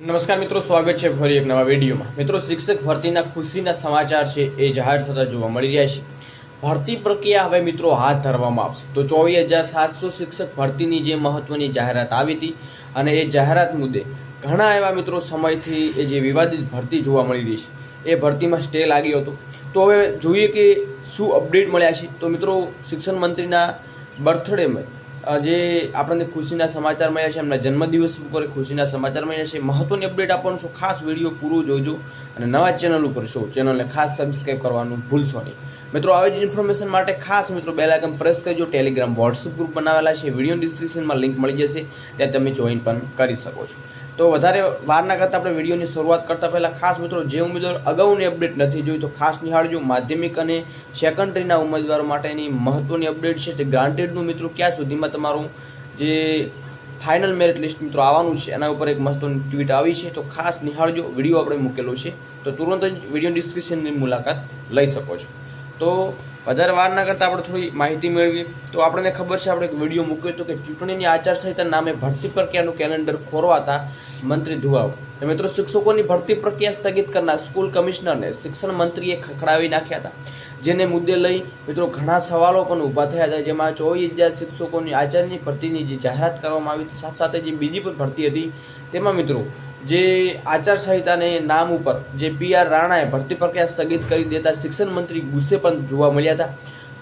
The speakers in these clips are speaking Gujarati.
નમસ્કાર મિત્રો, સ્વાગત છે ફરી એક નવા વિડીયોમાં. મિત્રો, શિક્ષક ભરતીના ખુશીના સમાચાર છે એ જાહેર થતા જોવા મળી રહ્યા છે. ભરતી પ્રક્રિયા હવે મિત્રો હાથ ધરવામાં આવશે. તો ચોવીસ હજાર સાતસો શિક્ષક ભરતીની જે મહત્વની જાહેરાત આવી હતી અને એ જાહેરાત મુદ્દે ઘણા એવા મિત્રો સમયથી એ જે વિવાદિત ભરતી જોવા મળી રહી છે, એ ભરતીમાં સ્ટે લાગ્યો હતો. તો હવે જોઈએ કે શું અપડેટ મળ્યા છે. તો મિત્રો, શિક્ષણ મંત્રીના બર્થડેમાં જે આપણને ખુશીના સમાચાર મળ્યા છે, એમના જન્મદિવસ ઉપર ખુશીના સમાચાર મળ્યા છે. મહત્વની અપડેટ આપવાનું છો. ખાસ વીડિયો પૂરો જોજો અને નવા ચેનલ ઉપર છો ચેનલને ખાસ સબસ્ક્રાઈબ કરવાનું ભૂલશો નહીં. મિત્રો, આવી જ ઇન્ફોર્મેશન માટે ખાસ મિત્રો બેલ આઇકન પ્રેસ કરજો. ટેલિગ્રામ વોટ્સઅપ ગ્રુપ બનાવેલા છે. વીડિયો ડિસ્ક્રિપ્શનમાં લિંક મળી જશે. ત્યાં તમે જોઈન પણ કરી શકો છો. તો વધારે વાર ના કરતાં આપણે વિડીયોની શરૂઆત કરતાં પહેલાં ખાસ મિત્રો, જે ઉમેદવાર અગાઉની અપડેટ નથી જોઈ તો ખાસ નિહાળજો. માધ્યમિક અને સેકન્ડરીના ઉમેદવારો માટેની મહત્વની અપડેટ છે. તે ગ્રાન્ટેડનું મિત્રો ક્યાં સુધીમાં તમારું જે ફાઇનલ મેરિટ લિસ્ટ મિત્રો આવવાનું છે, એના ઉપર એક મહત્વની ટ્વીટ આવી છે. તો ખાસ નિહાળજો. વીડિયો આપણે મૂકેલો છે. તો તુરંત જ વીડિયો ડિસ્ક્રિપ્શનની મુલાકાત લઈ શકો છો. તો વધારે વાર ના કરતાં આપણે થોડી માહિતી મેળવીએ. તો આપણને ખબર છે, આપણે એક વીડિયો મૂક્યો હતો કે ચૂંટણીની આચારસંહિતા નામે ભરતી પ્રક્રિયાનું કેલેન્ડર ખોરવાતા મંત્રી ધુવાવ મિત્રો, શિક્ષકોની ભરતી પ્રક્રિયા સ્થગિત કરનાર સ્કૂલ કમિશનરને શિક્ષણ મંત્રીએ ખખડાવી નાખ્યા હતા. જેને મુદ્દે લઈ મિત્રો, ઘણા સવાલો પણ ઊભા થયા હતા. જેમાં ચોવીસ હજાર શિક્ષકોની આચાર્યની ભરતીની જે જાહેરાત કરવામાં આવી હતી, સાથે સાથે જે બીજી પણ ભરતી હતી, તેમાં મિત્રો જે આચારસંહિતાને નામ ઉપર જે પી આર રાણાએ ભરતી પ્રક્રિયા સ્થગિત કરી દેતા શિક્ષણ મંત્રી ગુસ્સે પણ જોવા મળ્યા હતા.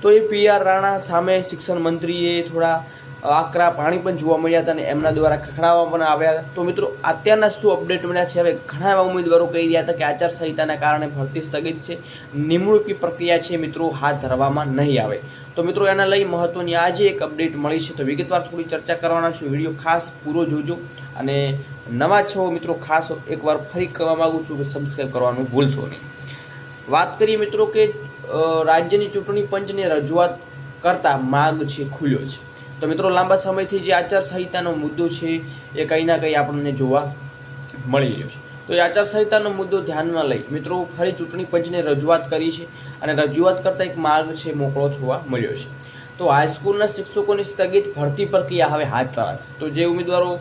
તો એ પી આર રાણા સામે શિક્ષણ મંત્રીએ થોડા આકરા પાણી પણ જોવા મળ્યા હતા અને એમના દ્વારા ખખડાવવામાં પણ આવ્યા તો મિત્રો, અત્યારના શું અપડેટ મળ્યા છે? હવે ઘણા એવા ઉમેદવારો કહી રહ્યા હતા કે આચારસંહિતાના કારણે ભરતી સ્થગિત છે. નિમણૂકી પ્રક્રિયા છે મિત્રો, હાથ ધરવામાં નહીં આવે. તો મિત્રો, એના લઈ મહત્વની આજે એક અપડેટ મળી છે. તો વિગતવાર થોડી ચર્ચા કરવાના છું. વીડિયો ખાસ પૂરો જોજો અને નવા છો મિત્રો, ખાસ એકવાર ફરી કહેવા માગું છું કે સબસ્ક્રાઈબ કરવાનું ભૂલશો નહીં. વાત કરીએ મિત્રો કે રાજ્યની ચૂંટણી પંચને રજૂઆત કરતા માર્ગ છે ખુલ્યો છે. તો મિત્રો, લાંબા સમયથી જે આચારસંહિતાનો મુદ્દો છે એ કંઈ ના કંઈ આપણને જોવા મળી રહ્યો છે. તો એ આચારસંહિતાનો મુદ્દો ધ્યાનમાં લઈ મિત્રો, ફરી ચૂંટણી પંચને રજૂઆત કરી છે અને રજૂઆત કરતા એક માર્ગ છે મોકળો જોવા મળ્યો છે. તો હાઈસ્કૂલના શિક્ષકોની સ્થગિત ભરતી પ્રક્રિયા હવે હાથ ધરાશે. તો જે ઉમેદવારો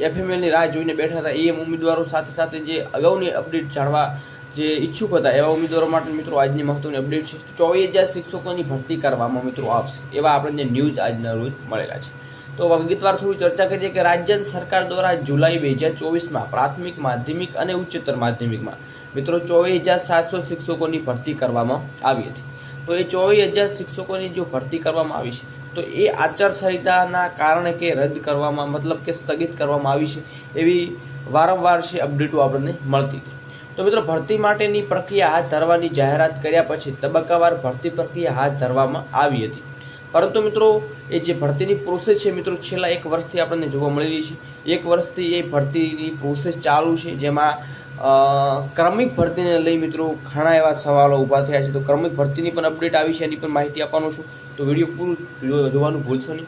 એફએમએલની રાહ જોઈને બેઠા હતા. એ ઉમેદવારો સાથે સાથે જે અગાઉની અપડેટ જાણવા જે ઈચ્છુક હતા, એવા ઉમેદવારો માટે મિત્રો આજની મહત્વની અપડેટ છે. ચોવીસ હજાર શિક્ષકોની ભરતી કરવામાં મિત્રો આવશે. એવા આપણને ન્યૂઝ આજના રોજ મળેલા છે. તો વિગતવાર થોડી ચર્ચા કરીએ કે રાજ્ય સરકાર દ્વારા જુલાઈ બે હજાર ચોવીસમાં પ્રાથમિક, માધ્યમિક અને ઉચ્ચતર માધ્યમિકમાં મિત્રો ચોવીસ હજાર સાતસો શિક્ષકોની ભરતી કરવામાં આવી હતી. તો એ ચોવીસ હજાર શિક્ષકોની જો ભરતી કરવામાં આવી છે તો એ આચારસંહિતાના કારણે કે રદ કરવામાં, મતલબ કે સ્થગિત કરવામાં આવી છે એવી વારંવાર છે અપડેટો આપણને મળતી હતી. તો મિત્રો, ભરતી માટેની પ્રક્રિયા હાથ ધરવાની જાહેરાત કર્યા પછી તબક્કાવાર ભરતી પ્રક્રિયા હાથ ધરવામાં આવી હતી. પરંતુ મિત્રો, એ જે ભરતીની પ્રોસેસ છે મિત્રો, છેલ્લા એક વર્ષથી આપણને જોવા મળી રહી છે. એક વર્ષથી એ ભરતીની પ્રોસેસ ચાલુ છે, જેમાં ક્રમિક ભરતીને લઈ મિત્રો ઘણા એવા સવાલો ઊભા થયા છે. તો ક્રમિક ભરતીની પણ અપડેટ આવી છે, એની પણ માહિતી આપવાનું છું. તો વીડિયો પૂરું જોવાનું ભૂલશો નહીં.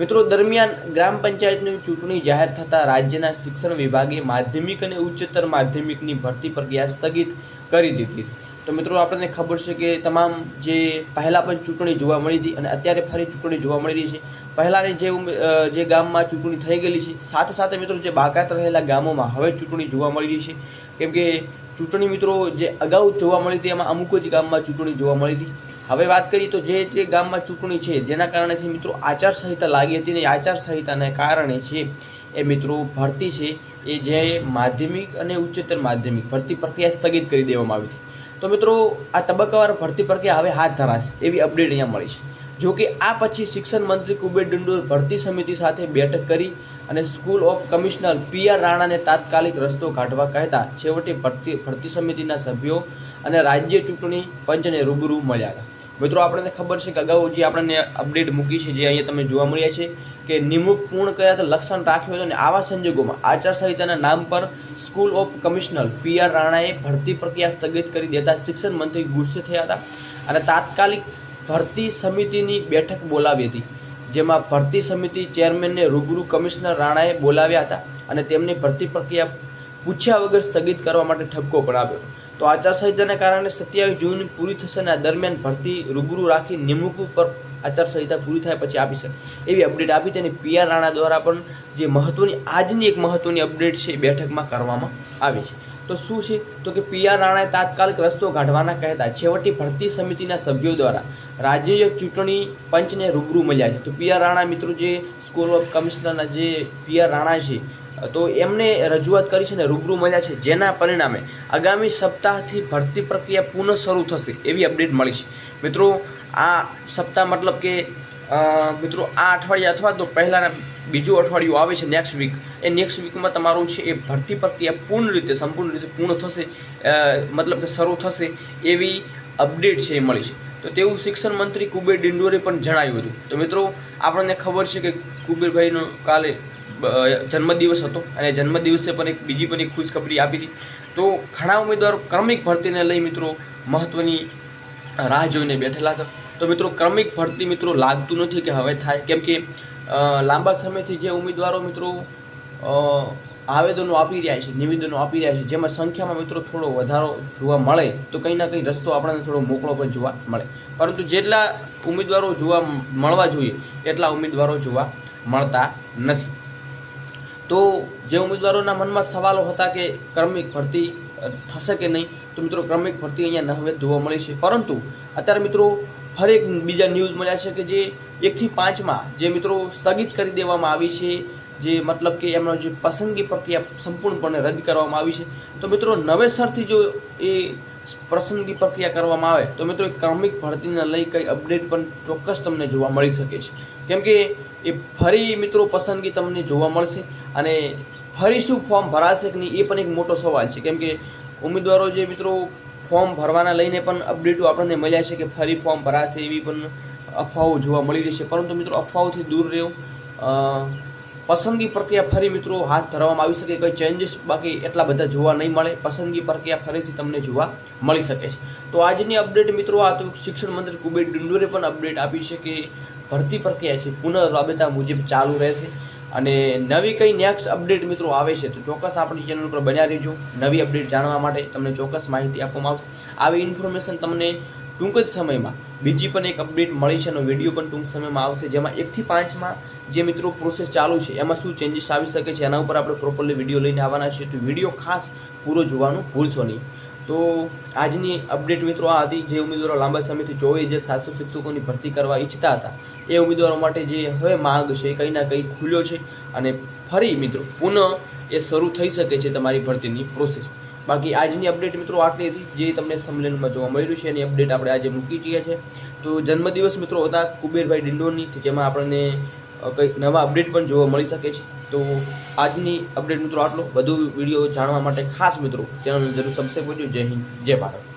મિત્રો, દરમિયાન ગ્રામ પંચાયતની ચૂંટણી જાહેર થતાં રાજ્યના શિક્ષણ વિભાગે માધ્યમિક અને ઉચ્ચતર માધ્યમિકની ભરતી પ્રક્રિયા સ્થગિત કરી દીધી. તો મિત્રો આપણને ખબર છે કે તમામ જે પહેલાં પણ ચૂંટણી જોવા મળી હતી અને અત્યારે ફરી ચૂંટણી જોવા મળી રહી છે. પહેલાંની જે જે ગામમાં ચૂંટણી થઈ ગયેલી છે, સાથે સાથે મિત્રો જે બાકાત રહેલા ગામોમાં હવે ચૂંટણી જોવા મળી રહી છે. કેમ કે ચૂંટણી મિત્રો જે અગાઉ જોવા મળી હતી એમાં અમુક જ ગામમાં ચૂંટણી જોવા મળી હતી. હવે વાત કરીએ તો જે જે ગામમાં ચૂંટણી છે, જેના કારણેથી મિત્રો આચારસંહિતા લાગી હતી ને એ આચારસંહિતાને કારણે છે એ મિત્રો ભરતી છે, એ જે માધ્યમિક અને ઉચ્ચતર માધ્યમિક ભરતી પ્રક્રિયા સ્થગિત કરી દેવામાં આવી હતી. તો મિત્રો આ તબક્કાવાર ભરતી પ્રક્રિયા હવે હાથ ધરાશે એવી અપડેટ અહીંયા મળી છે. જો કે આ પછી શિક્ષણ મંત્રી કુબેર ડુંડોર ભરતી સમિતિ સાથે બેઠક કરી અને school of commissioner P R રાણાને તાત્કાલિક રસ્તો કાઢવા કહેતા છેવટે ભરતી ભરતી સમિતિના સભ્યો અને રાજ્ય ચૂંટણી પંચને રૂબરૂ મળ્યા હતા. મિત્રો, આપણને ખબર છે કે અગાઉ જે આપણને અપડેટ મૂકી છે, જે અહીંયા તમે જોવા મળ્યા છે કે નિમણૂક પૂર્ણ કર્યા તો લક્ષણ રાખ્યું હતું અને આવા સંજોગોમાં આચારસંહિતાના નામ પર school of commissioner P R રાણાએ ભરતી પ્રક્રિયા સ્થગિત કરી દેતા શિક્ષણ મંત્રી ગુસ્સે થયા હતા અને તાત્કાલિક ભરતી સમિતિની બેઠક બોલાવી હતી, જેમાં ભરતી સમિતિ ચેરમેનને રૂબરૂ કમિશનર રાણાએ બોલાવ્યા હતા અને તેમને ભરતી પ્રક્રિયા પૂછ્યા વગર સ્થગિત કરવા માટે ઠપકો પડાવ્યો. તો આચારસંહિતાને કારણે સત્યાવીસ જૂન પૂરી થશે અને દરમિયાન ભરતી રૂબરૂ રાખી નિમણૂક પર આચારસંહિતા પૂરી થાય પછી આપી શકે. એવી અપડેટ આપી તેની પીઆર રાણા દ્વારા પણ જે મહત્વની, આજની એક મહત્વની અપડેટ છે એ બેઠકમાં કરવામાં આવી છે. તો શું છે? તો કે પીઆર રાણાએ તાત્કાલિક રસ્તો કાઢવાના કહેતા છેવટી ભરતી સમિતિના સભ્યો દ્વારા રાજ્ય ચૂંટણી પંચને રૂબરૂ મળ્યા છે. તો પીઆર રાણા મિત્રો જે સ્કૂલ ઓફ કમિશનરના જે પીઆર રાણા છે તો એમને રજૂઆત કરી છે ને રૂબરૂ મળ્યા છે. જેના પરિણામે આગામી સપ્તાહથી ભરતી પ્રક્રિયા પુનઃ શરૂ થશે એવી અપડેટ મળી છે. મિત્રો, આ સપ્તાહ મતલબ કે મિત્રો, આ અઠવાડિયા અથવા તો પહેલાંના બીજું અઠવાડિયું આવે છે નેક્સ્ટ વીક એ નેક્સ્ટ વીકમાં તમારું છે એ ભરતી પ્રક્રિયા પૂર્ણ રીતે, સંપૂર્ણ રીતે પૂર્ણ થશે મતલબ કે શરૂ થશે એવી અપડેટ છે એ મળી છે. તો તેવું શિક્ષણ મંત્રી કુબેર ડિંડોરે પણ જણાવ્યું હતું. તો મિત્રો, આપણને ખબર છે કે કુબેરભાઈનો કાલે જન્મદિવસ હતો અને જન્મદિવસે પણ એક બીજી પણ એક ખુશખબરી આપી હતી. તો ઘણા ઉમેદવારો ક્રમિક ભરતીને લઈ મિત્રો મહત્વની રાહ જોઈને બેઠેલા હતા. તો મિત્રો ક્રમિક ભરતી મિત્રો લાગતું નથી કે હવે થાય. કેમ કે લાંબા સમયથી જે ઉમેદવારો મિત્રો આવેદનો આપી રહ્યા છે, નિવેદનો આપી રહ્યા છે, જેમાં સંખ્યામાં મિત્રો થોડો વધારો જોવા મળે, તો કંઈ ના કંઈ રસ્તો આપણને થોડો મોકળો પણ જોવા મળે. પરંતુ જેટલા ઉમેદવારો જોવા મળવા જોઈએ, એટલા ઉમેદવારો જોવા મળતા નથી. તો જે ઉમેદવારોના મનમાં સવાલો હતા કે ક્રમિક ભરતી થશે કે નહીં, તો મિત્રો ક્રમિક ભરતી અહીંયા નહવે જોવા મળી છે. પરંતુ અત્યારે મિત્રો ફરી બીજા ન્યૂઝ મળ્યા છે કે જે એકથી પાંચમાં જે મિત્રો સ્થગિત કરી દેવામાં આવી છે, જે મતલબ કે એમનો જે પસંદગી પ્રક્રિયા સંપૂર્ણપણે રદ કરવામાં આવી છે. તો મિત્રો નવેસરથી જો એ પસંદગી પ્રક્રિયા કરવામાં આવે, તો મિત્રો ક્રમિક ભરતીને લઈ કંઈ અપડેટ પણ ચોક્કસ તમને જોવા મળી શકે છે. કેમ કે એ ફરી મિત્રો પસંદગી તમને જોવા મળશે અને ફરી શું ફોર્મ ભરાશે કે નહીં એ પણ એક મોટો સવાલ છે. કેમ કે ઉમેદવારો જે મિત્રો ફોર્મ ભરવાના લઈને પણ અપડેટો આપણને મળ્યા છે કે ફરી ફોર્મ ભરાશે એવી પણ અફવાઓ જોવા મળી રહી છે. પરંતુ મિત્રો અફવાઓથી દૂર રહેવું પસંદગી પ્રક્રિયા ફરી મિત્રો હાથ ધરવામાં આવી શકે, કોઈ ચેન્જીસ બાકી એટલા બધા જોવા નહીં મળે. પસંદગી પ્રક્રિયા ફરીથી તમને જોવા મળી શકે છે. તો આજની અપડેટ મિત્રો, આ તો શિક્ષણ મંત્રી કુબેર ડિંડોરે પણ અપડેટ આપી છે કે ભરતી પ્રક્રિયા છે, પુનઃ રાબેતા મુજબ ચાલુ રહેશે. અને નવી કઈ નેક્સ્ટ અપડેટ મિત્રો આવે છે, તો ચોક્કસ આપણી ચેનલ ઉપર બન્યા રહેજો. નવી અપડેટ જાણવા માટે તમને ચોક્કસ માહિતી આપવામાં આવશે. આવી ઇન્ફોર્મેશન તમને ટૂંક જ સમયમાં બીજી પણ એક અપડેટ મળી છે, એનો વીડિયો પણ ટૂંક સમયમાં આવશે, જેમાં એકથી પાંચમાં જે મિત્રો પ્રોસેસ ચાલુ છે, એમાં શું ચેન્જીસ આવી શકે છે, એના ઉપર આપણે પ્રોપરલી વીડિયો લઈને આવવાના છીએ. તો વીડિયો ખાસ પૂરો જોવાનું ભૂલશો નહીં. તો આજની અપડેટ મિત્રો આ હતી, જે ઉમેદવારો લાંબા સમયથી ચોવીસ જે સાતસો શિક્ષકોની ભરતી કરવા ઈચ્છતા હતા, એ ઉમેદવારો માટે જે હવે માર્ગ છે કંઈ ના કંઈ ખુલ્યો છે અને ફરી મિત્રો પુનઃ એ શરૂ થઈ શકે છે તમારી ભરતીની પ્રોસેસ બાકી આજની અપડેટ મિત્રો આટલી હતી જે તમને સંમેલનમાં જોવા મળ્યું છે. એની અપડેટ આપણે આજે મૂકી રહ્યા છે. તો જન્મદિવસ મિત્રો હતા કુબેરભાઈ ડિંડોની જેમાં આપણને કંઈક નવા અપડેટ પણ જોવા મળી શકે છે. તો આજની અપડેટ મિત્રો આટલો. વધુ વીડિયો જાણવા માટે ખાસ મિત્રો ચેનલને જરૂર સબસ્ક્રાઈબ કરજો. જય હિન્દ, જય ભારત.